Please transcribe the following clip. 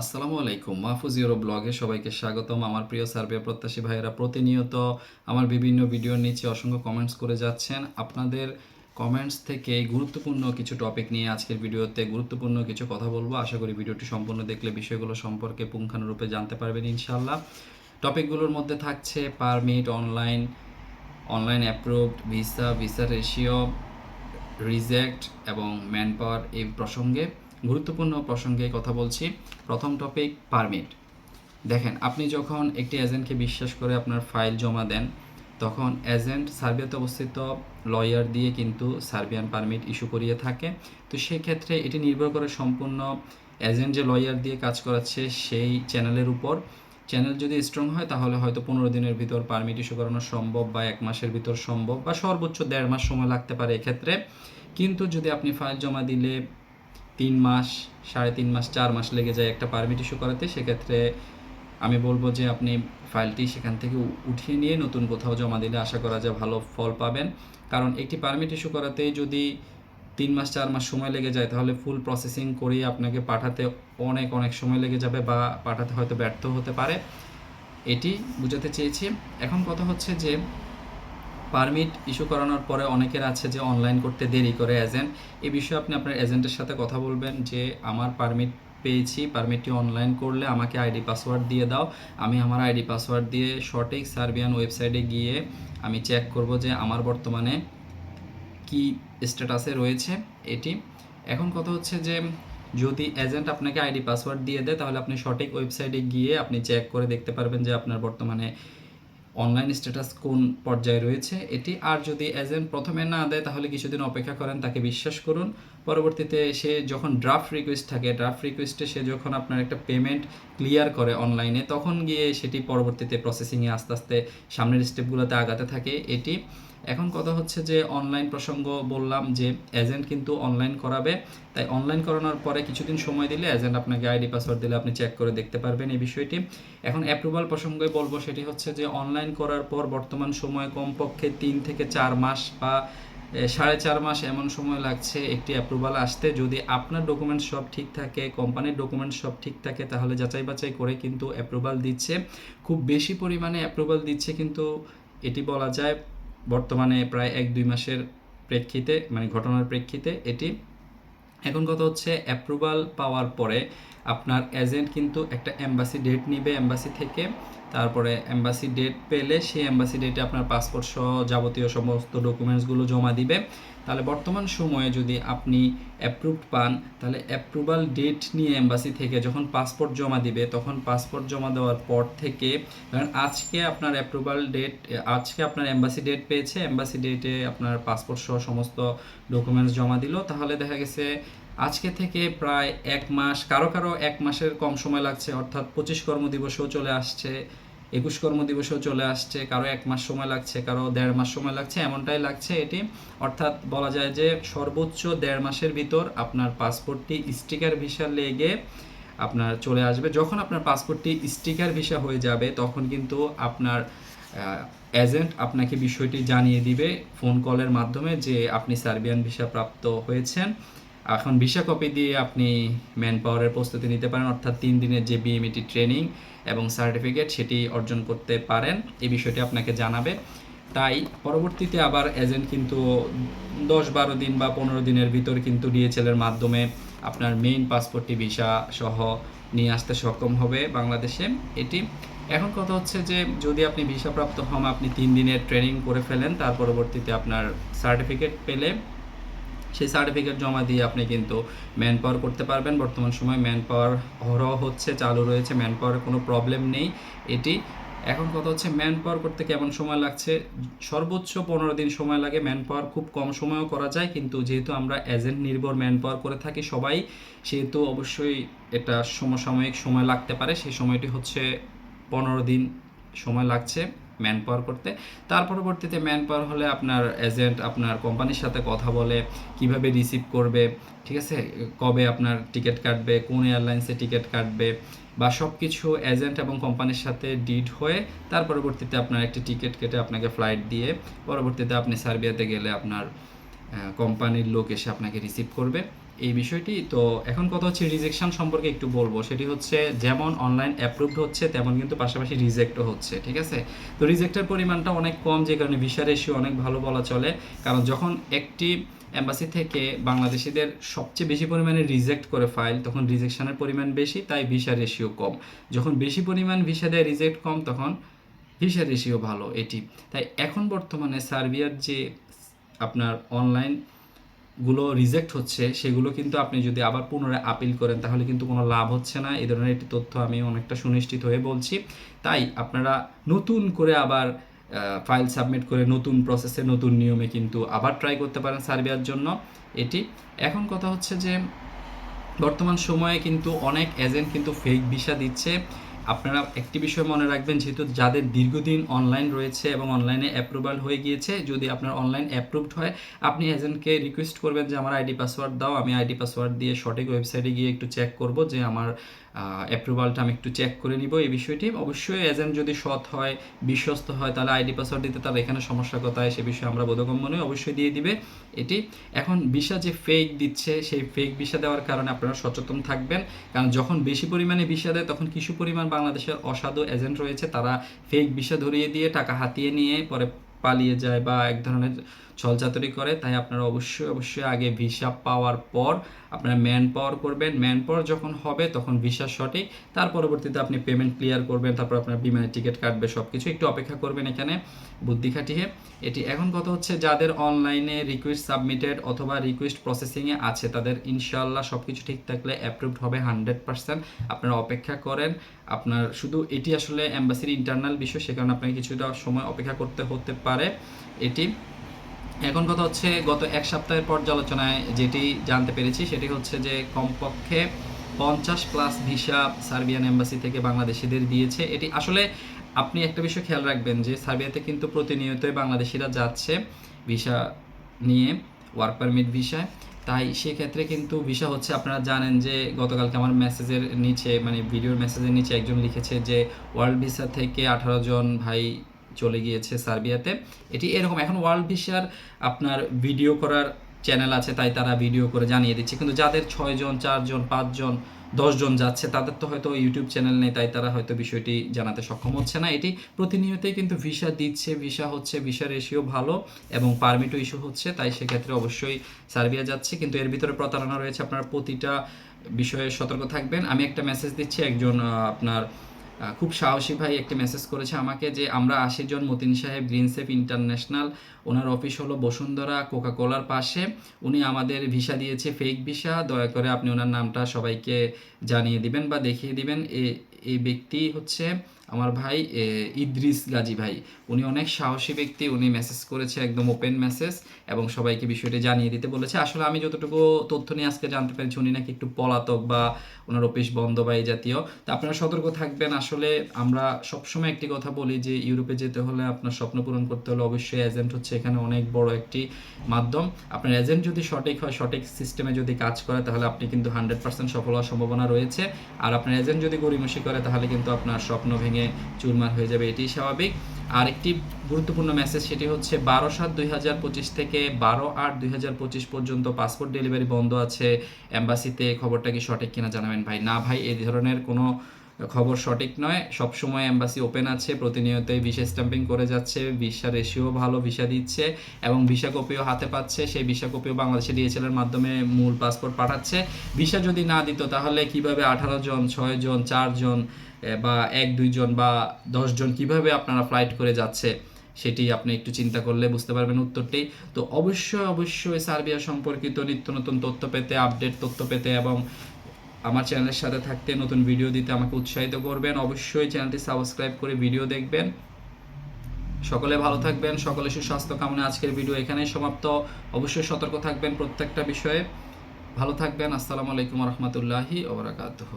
আসসালামু আলাইকুম। মাহফুজ ইউরো ব্লগে সবাইকে স্বাগতম। আমার প্রিয় সার্বিয়া প্রত্যাশী ভাইয়েরা প্রতিনিয়ত আমার বিভিন্ন ভিডিওর নিচে অসংখ্য কমেন্টস করে যাচ্ছেন। আপনাদের কমেন্টস থেকে গুরুত্বপূর্ণ কিছু টপিক নিয়ে আজকের ভিডিওতে গুরুত্বপূর্ণ কিছু কথা বলব। আশা করি ভিডিওটি সম্পূর্ণ দেখলে বিষয়গুলো সম্পর্কে পুঙ্খানুরূপে জানতে পারবেন ইনশাল্লাহ টপিকগুলোর মধ্যে থাকছে permit online online approved visa visa ratio reject এবং ম্যান পাওয়ার এই প্রসঙ্গে। গুরুত্বপূর্ণ প্রসঙ্গে কথা বলছি। প্রথম টপিক পারমিট দেখেন, আপনি যখন একটি এজেন্টকে বিশ্বাস করে আপনার ফাইল জমা দেন, তখন এজেন্ট সার্বিয়াতে অবস্থিত লয়ার দিয়ে কিন্তু সার্বিয়ান পারমিট ইস্যু করিয়ে থাকে। তো সেক্ষেত্রে এটি নির্ভর করে সম্পূর্ণ এজেন্ট যে লয়ার দিয়ে কাজ করাচ্ছে, সেই চ্যানেলের উপর। চ্যানেল যদি স্ট্রং হয়, তাহলে হয়তো পনেরো দিনের ভিতর পারমিট ইস্যু করানো সম্ভব বা এক মাসের ভিতর সম্ভব বা সর্বোচ্চ দেড় মাস সময় লাগতে পারে এক্ষেত্রে। কিন্তু যদি আপনি ফাইল জমা দিলে তিন মাস, সাড়ে তিন মাস, চার মাস লেগে যায় একটা পারমিট ইস্যু করাতে, সেক্ষেত্রে আমি বলব যে আপনি ফাইলটি সেখান থেকে উঠিয়ে নিয়ে নতুন কোথাও জমা দিলে আশা করা যায় ভালো ফল পাবেন। কারণ একটি পারমিট ইস্যু করাতে যদি তিন মাস, চার মাস সময় লেগে যায়, তাহলে ফুল প্রসেসিং করিয়ে আপনাকে পাঠাতে অনেক অনেক সময় লেগে যাবে বা পাঠাতে হয়তো ব্যর্থ হতে পারে। এটি বুঝাতে চেয়েছি। এখন কথা হচ্ছে যে পারমিট ইস্যু করানোর পরে অনেকের আছে যে অনলাইন করতে দেরি করে এজেন্ট এ বিষয়ে আপনি আপনার এজেন্টের সাথে কথা বলবেন যে, আমার পারমিট পেয়েছি পারমিটটি অনলাইন করলে আমাকে আইডি পাসওয়ার্ড দিয়ে দাও। আমি আমার আইডি পাসওয়ার্ড দিয়ে সঠিক সার্বিয়ান ওয়েবসাইটে গিয়ে আমি চেক করব যে আমার বর্তমানে কি স্ট্যাটাসে রয়েছে এটি। এখন কথা হচ্ছে যে, যদি এজেন্ট আপনাকে আইডি পাসওয়ার্ড দিয়ে দেয়, তাহলে আপনি সঠিক ওয়েবসাইটে গিয়ে আপনি চেক করে দেখতে পারবেন যে আপনার বর্তমানে অনলাইন স্ট্যাটাস কোন পর্যায়ে রয়েছে এটি? আর যদি এজেন্ট প্রথমে না দেয়, তাহলে কিছুদিন অপেক্ষা করেন, তাকে বিশ্বাস করুন। পরবর্তীতে সে যখন ড্রাফট রিকোয়েস্ট থাকে ড্রাফট রিকোয়েস্টে সে যখন আপনার একটা পেমেন্ট ক্লিয়ার করে অনলাইনে তখন গিয়ে সেটি পরবর্তীতে প্রসেসিংয়ে আস্তে আস্তে সামনের স্টেপগুলোতে আগাতে থাকে এটি। এখন কথা হচ্ছে যে অনলাইন প্রসঙ্গ বললাম যে এজেন্ট কিন্তু অনলাইন করাবে। তাই অনলাইন করানোর পরে কিছুদিন সময় দিলে এজেন্ট আপনাকে আইডি পাসওয়ার্ড দিলে আপনি চেক করে দেখতে পারবেন এই বিষয়টি। এখন অ্যাপ্রুভাল প্রসঙ্গে বলব সেটি হচ্ছে যে অনলাইন করার পর বর্তমান সময়ে কমপক্ষে তিন থেকে চার মাস বা সাড়ে চার মাস এমন সময় লাগছে একটি অ্যাপ্রুভাল আসতে। যদি আপনার ডকুমেন্টস সব ঠিক থাকে কোম্পানির ডকুমেন্টস সব ঠিক থাকে, তাহলে যাচাই বাছাই করে কিন্তু অ্যাপ্রুভাল দিচ্ছে। খুব বেশি পরিমাণে অ্যাপ্রুভাল দিচ্ছে কিন্তু এটি বলা যায় বর্তমানে প্রায় এক দুই মাসের প্রেক্ষিতে মানে ঘটনার প্রেক্ষিতে এটি। এখন কথা হচ্ছে অ্যাপ্রুভাল পাওয়ার পরে আপনার এজেন্ট কিন্তু একটা এম্বাসি ডেট নিবে এম্বাসি থেকে। তারপরে এম্বাসি ডেট পেলে সেই এম্বাসি ডেটে আপনার পাসপোর্ট সহ যাবতীয় সমস্ত ডকুমেন্টসগুলো জমা দিবে। তাহলে বর্তমান সময়ে যদি আপনি অ্যাপ্রুভড পান, তাহলে অ্যাপ্রুভাল ডেট নিয়ে এম্বাসি থেকে যখন পাসপোর্ট জমা দিবে, তখন পাসপোর্ট জমা দেওয়ার পর থেকে ধরেন আজকে আপনার অ্যাপ্রুভাল ডেট আজকে আপনার এম্বাসি ডেট পেয়েছে এম্বাসি ডেটে আপনার পাসপোর্ট সহ সমস্ত ডকুমেন্টস জমা দিল। তাহলে দেখা গেছে আজকে থেকে প্রায় এক মাস, কারও কারও এক মাসের কম সময় লাগছে, অর্থাৎ পঁচিশ কর্মদিবসেও চলে আসছে। একুশ কর্মদিবসেও চলে আসছে, কারও এক মাস সময় লাগছে, কারও দেড় মাস সময় লাগছে, এমনটাই লাগছে এটি। অর্থাৎ বলা যায় যে সর্বোচ্চ দেড় মাসের ভিতর আপনার পাসপোর্টটি স্টিকার ভিসা লেগে আপনার চলে আসবে। যখন আপনার পাসপোর্টটি স্টিকার ভিসা হয়ে যাবে, তখন কিন্তু আপনার এজেন্ট আপনাকে বিষয়টি জানিয়ে দিবে ফোন কলের মাধ্যমে যে আপনি সার্বিয়ান ভিসা প্রাপ্ত হয়েছেন। এখন ভিসা কপি দিয়ে আপনি ম্যান পাওয়ারের প্রস্তুতি নিতে পারেন, অর্থাৎ তিন দিনের যে বিএমইটি ট্রেনিং এবং সার্টিফিকেট সেটি অর্জন করতে পারেন, এই বিষয়টি আপনাকে জানাবে। তাই পরবর্তীতে আবার এজেন্ট কিন্তু দশ বারো দিন বা পনেরো দিনের ভিতর কিন্তু ডিএচএল এর মাধ্যমে আপনার মেইন পাসপোর্টটি ভিসা সহ নিয়ে আসতে সক্ষম হবে বাংলাদেশে এটি। এখন কথা হচ্ছে যে যদি আপনি ভিসা প্রাপ্ত হন, আপনি তিন দিনের ট্রেনিং করে ফেলেন, তার পরবর্তীতে আপনার সার্টিফিকেট পেলে সেই সার্টিফিকেট জমা দিয়ে আপনি কিন্তু ম্যান পাওয়ার করতে পারবেন। বর্তমান সময় ম্যান পাওয়ার হরহ হচ্ছে, চালু রয়েছে ম্যান পাওয়ারের কোনো প্রবলেম নেই এটি। এখন কথা হচ্ছে ম্যান পাওয়ার করতে কেমন সময় লাগছে? সর্বোচ্চ পনেরো দিন সময় লাগে ম্যান পাওয়ার খুব কম সময়ও করা যায়, কিন্তু যেহেতু আমরা এজেন্ট নির্ভর ম্যান পাওয়ার করে থাকি সবাই, সেহেতু অবশ্যই এটা সমসাময়িক সময় লাগতে পারে। সেই সময়টি হচ্ছে পনেরো দিন সময় লাগছে। ম্যান পাওয়ার করতে। তার পরবর্তীতে ম্যান পাওয়ার হলে আপনার এজেন্ট আপনার কোম্পানির সাথে কথা বলে, কীভাবে রিসিভ করবে, ঠিক আছে? কবে আপনার টিকিট কাটবে, কোন এয়ারলাইন্সে টিকিট কাটবে, বা সব কিছু এজেন্ট এবং কোম্পানির সাথে ডিড হয়ে তার পরবর্তীতে আপনার একটি টিকিট কেটে আপনাকে ফ্লাইট দিয়ে পরবর্তীতে আপনি সার্বিয়াতে গেলে আপনার কোম্পানির লোক এসে আপনাকে রিসিভ করবে। এই বিষয়টি, তো এখন কথা হচ্ছে রিজেকশন সম্পর্কে একটু বলব। সেটি হচ্ছে যেমন অনলাইন অ্যাপ্রুভড হচ্ছে, তেমন কিন্তু পাশাপাশি রিজেক্টও হচ্ছে, ঠিক আছে? তো রিজেক্টের পরিমাণটা অনেক কম, যে কারণে ভিসা রেশিও অনেক ভালো বলা চলে। কারণ যখন একটি এম্বাসি থেকে বাংলাদেশিদের সবচেয়ে বেশি পরিমাণে রিজেক্ট করে ফাইল তখন রিজেকশনের পরিমাণ বেশি, তাই ভিসা রেশিও কম। যখন বেশি পরিমাণ ভিসা দেয় রিজেক্ট কম, তখন ভিসা রেশিও ভালো এটি। তাই এখন বর্তমানে সার্বিয়ার যে আপনার অনলাইন গুলো রিজেক্ট হচ্ছে, সেগুলো কিন্তু আপনি যদি আবার পুনরায় আপিল করেন, তাহলে কিন্তু কোনো লাভ হচ্ছে না। এই ধরনের একটি তথ্য আমি অনেকটা সুনিশ্চিত হয়ে বলছি। তাই আপনারা নতুন করে আবার ফাইল সাবমিট করে নতুন প্রসেসে নতুন নিয়মে কিন্তু আবার ট্রাই করতে পারেন সার্বিয়ার জন্য। এটি এখন কথা হচ্ছে যে, বর্তমান সময়ে কিন্তু অনেক এজেন্ট কিন্তু ফেক ভিসা দিচ্ছে। আপনারা একটি বিষয় মনে রাখবেন, যেহেতু যাদের দীর্ঘদিন অনলাইন রয়েছে এবং অনলাইনে অ্যাপ্রুভাল হয়ে গিয়েছে, যদি আপনার অনলাইন অ্যাপ্রুভড হয়, আপনি এজেন্টকে রিকোয়েস্ট করবেন যে, আমার আইডি পাসওয়ার্ড দাও, আমি আইডি পাসওয়ার্ড দিয়ে সঠিক ওয়েবসাইটে গিয়ে একটু চেক করব যে, আমার অ্যাপ্রুভালটা আমি একটু চেক করে নিব এই বিষয়টি। অবশ্যই এজেন্ট যদি সৎ হয়, বিশ্বস্ত হয়, তাহলে আইডি পাসওয়ার্ড দিতে তার এখানে সমস্যা কোথায়, সে বিষয়ে আমরা বোধগম্য নই, অবশ্যই দিয়ে দিবে এটি। এখন ভিসা যে ফেক দিচ্ছে, সেই ফেক ভিসা দেওয়ার কারণে আপনারা সচেতন থাকবেন, কারণ যখন বেশি পরিমাণে ভিসা দেয়, তখন কিছু পরিমাণ বাংলাদেশের অসাধু এজেন্ট রয়েছে, তারা ফেক ভিসা ধরিয়ে দিয়ে টাকা হাতিয়ে নিয়ে পরে পালিয়ে যায় বা এক ধরনের ছলচাতুরি করে। তাই আপনারা অবশ্যই অবশ্যই আগে ভিসা পাওয়ার পর আপনারা ম্যান পাওয়ার করবেন। ম্যান পাওয়ার যখন হবে, তখন ভিসা সঠিক। তার পরবর্তীতে আপনি পেমেন্ট ক্লিয়ার করবেন, তারপর আপনার বিমানের টিকিট কাটবে সব কিছু একটু অপেক্ষা করবেন এখানে, বুদ্ধি খাটিয়ে। এটি এখন কথা হচ্ছে, যাদের অনলাইনে রিকোয়েস্ট সাবমিটেড অথবা রিকোয়েস্ট প্রসেসিংয়ে আছে, তাদের ইনশাল্লাহ সব কিছু ঠিক থাকলে অ্যাপ্রুভড হবে হান্ড্রেড পার্সেন্ট আপনারা অপেক্ষা করেন। আপনার শুধু এটি আসলে অ্যাম্বাসির ইন্টারনাল বিষয়, সে কারণে আপনাকে কিছুটা সময় অপেক্ষা করতে হতে পারে। এটি এখন কথা হচ্ছে গত এক সপ্তাহের পর্যালোচনায় যেটি জানতে পেরেছি, সেটি হচ্ছে যে কমপক্ষে পঞ্চাশ প্লাস ভিসা সার্বিয়ান এম্বাসি থেকে বাংলাদেশিদের দিয়েছে। এটি আসলে আপনি একটা বিষয় খেয়াল রাখবেন যে সার্বিয়াতে কিন্তু প্রতিনিয়তই বাংলাদেশিরা যাচ্ছে ভিসা নিয়ে ওয়ার্ক পারমিট ভিসায় তাই সেক্ষেত্রে কিন্তু ভিসা হচ্ছে, আপনারা জানেন যে গতকালকে আমার মেসেজের নিচে মানে ভিডিওর মেসেজের নিচে একজন লিখেছে যে ওয়ার্ল্ড ভিসা থেকে আঠারো জন ভাই চলে গিয়েছে সার্বিয়াতে। এটি এরকম, এখন ওয়ার্ল্ড ভিসার আপনার ভিডিও করার চ্যানেল আছে, তাই তারা ভিডিও করে জানিয়ে দিচ্ছে। কিন্তু যাদের ছয়জন চারজন পাঁচজন দশজন যাচ্ছে, তাদের তো হয়তো ইউটিউব চ্যানেল নেই, তাই তারা হয়তো বিষয়টি জানাতে সক্ষম হচ্ছে না। এটি প্রতিনিয়তই কিন্তু ভিসা দিচ্ছে, ভিসা হচ্ছে, ভিসা রেশিও ভালো এবং পারমিটও ইস্যু হচ্ছে, তাই সেক্ষেত্রে অবশ্যই সার্বিয়া যাচ্ছে। কিন্তু এর ভিতরে প্রতারণা রয়েছে, আপনার প্রতিটা বিষয়ে সতর্ক থাকবেন। আমি একটা মেসেজ দিচ্ছি, একজন আপনার খুব সাহসী ভাই একটি মেসেজ করেছে আমাকে যে, আমরা আশি জন মতিন সাহেব গ্রিনসেফ ইন্টারন্যাশনাল। ওনার অফিস হলো বসুন্ধরা কোকা কোলার পাশে। উনি আমাদের ভিসা দিয়েছে ফেক ভিসা দয়া করে আপনি ওনার নামটা সবাইকে জানিয়ে দিবেন বা দেখিয়ে দিবেন। এ- এই ব্যক্তি হচ্ছে আমার ভাই ইদ্রিস গাজী ভাই। উনি অনেক সাহসী ব্যক্তি, উনি মেসেজ করেছে, একদম ওপেন মেসেজ এবং সবাইকে বিষয়টি জানিয়ে দিতে বলেছে। আসলে আমি যতটুকু তথ্য নিয়ে আজকে জানতে পেরেছি, উনি নাকি একটু পলাতক বা ওনার অফিস বন্ধ বা এই জাতীয়। তো আপনারা সতর্ক থাকবেন। আসলে আমরা সবসময় একটি কথা বলি যে, ইউরোপে যেতে হলে আপনার স্বপ্ন পূরণ করতে হলে অবশ্যই এজেন্ট হচ্ছে এখানে অনেক বড় একটি মাধ্যম। আপনার এজেন্ট যদি সঠিক হয়, সঠিক সিস্টেমে যদি কাজ করে, তাহলে আপনি কিন্তু হান্ড্রেড পার্সেন্ট সফল হওয়ার সম্ভাবনা রয়েছে। আর আপনার এজেন্ট যদি গড়িমসি করে তাহলে কিন্তু আপনার স্বপ্ন ভেঙে চুরমার হয়ে যাবে। এটি স্বাভাবিক। আর একটি গুরুত্বপূর্ণ মেসেজ সেটি হচ্ছে, বারো সাত দুই হাজার পঁচিশ থেকে বারো আট দুই হাজার পঁচিশ পর্যন্ত পাসপোর্ট ডেলিভারি বন্ধ আছে। এম্বাসিতে খবরটা কি সঠিক কিনা জানাবেন ভাই? না ভাই এই ধরনের কোনো খবর সঠিক নয়। সবসময় এম্বাসি ওপেন আছে, প্রতিনিয়তই ভিসা স্ট্যাম্পিং করে যাচ্ছে, ভিসা রেশিও ভালো, ভিসা দিচ্ছে এবং ভিসা কপিও হাতে পাচ্ছে। সেই ভিসা কপিও বাংলাদেশে ডিএচএল এর মাধ্যমে মূল পাসপোর্ট পাঠাচ্ছে। ভিসা যদি না দিত তাহলে কীভাবে আঠারো জন, ছয় জন চারজন বা এক দুইজন বা দশজন কীভাবে আপনারা ফ্লাইট করে যাচ্ছে সেটি আপনি একটু চিন্তা করলে বুঝতে পারবেন উত্তরটি। তো অবশ্যই অবশ্যই সার্বিয়া সম্পর্কিত নিত্য নতুন তথ্য পেতে, আপডেট তথ্য পেতে এবং আমার চ্যানেলের সাথে থাকতে, নতুন ভিডিও দিতে আমাকে উৎসাহিত করবেন। অবশ্যই চ্যানেলটি সাবস্ক্রাইব করে ভিডিও দেখবেন। সকলে ভালো থাকবেন, সকলে সুস্বাস্থ্য কামনা আজকের ভিডিও এখানেই সমাপ্ত। অবশ্যই সতর্ক থাকবেন প্রত্যেকটা বিষয়ে। ভালো থাকবেন, আসসালামু আলাইকুম রহমতুল্লাহি ওবরাকাতুহ